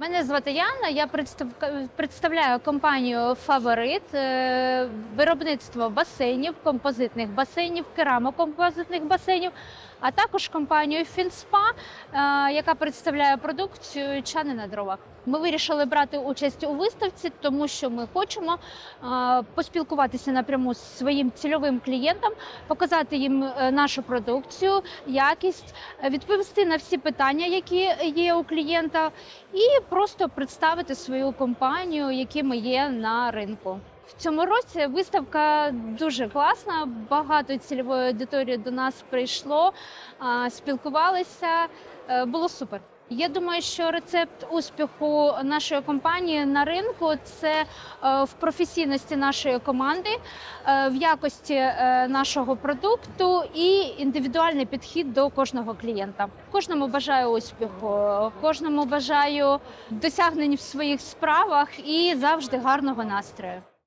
Мене звати Яна. Я представляю компанію Фаворит, е, виробництво басейнів, композитних басейнів, керамокомпозитних басейнів, а також компанію Фінспа, е, яка представляє продукцію чани на дровах. Ми вирішили брати участь у виставці, тому що ми хочемо поспілкуватися напряму з своїм цільовим клієнтам, показати їм е, нашу продукцію, якість, відповісти на всі питання, які є у клієнта, і просто представити свою компанію, які ми є на ринку. В цьому році виставка дуже класна. Багато цільової аудиторії до нас прийшло, спілкувалися. Е, Було супер. Я думаю, що рецепт успіху нашої компанії на ринку це е, в професійності нашої команди, е, в якості е, нашого продукту і індивідуальний підхід до кожного клієнта. Кожному бажаю успіху, кожному бажаю досягнень в своїх справах і завжди гарного настрою.